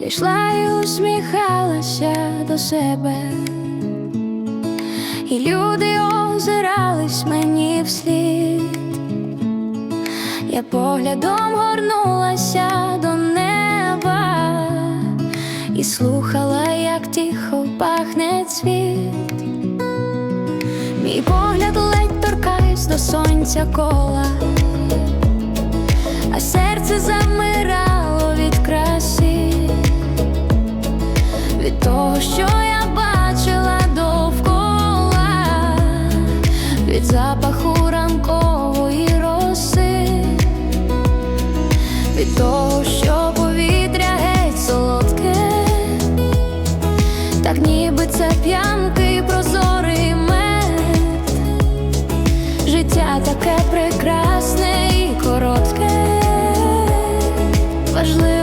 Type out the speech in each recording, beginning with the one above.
Я йшла і усміхалася до себе, і люди озирались мені вслід. Я поглядом горнулася до неба і слухала, як тихо пахне цвіт. Мій погляд ледь торкається до сонця кола, а серце замирало що я бачила довкола, від запаху ранкової роси, від того, що повітря геть солодке, так ніби це п'янкий прозорий мед. Життя таке прекрасне і коротке, важливо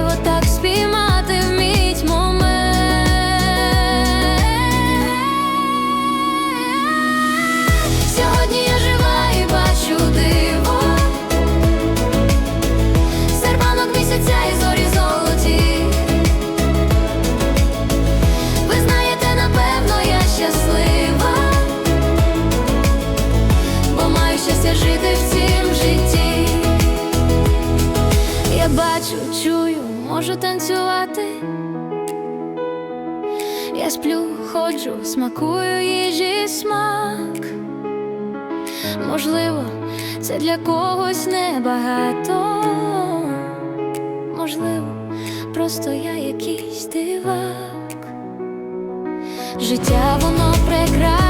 бачу, чую, можу танцювати. Я сплю, ходжу, смакую їжі смак. Можливо, це для когось небагато. Можливо, просто я якийсь дивак. Життя воно прекрасне,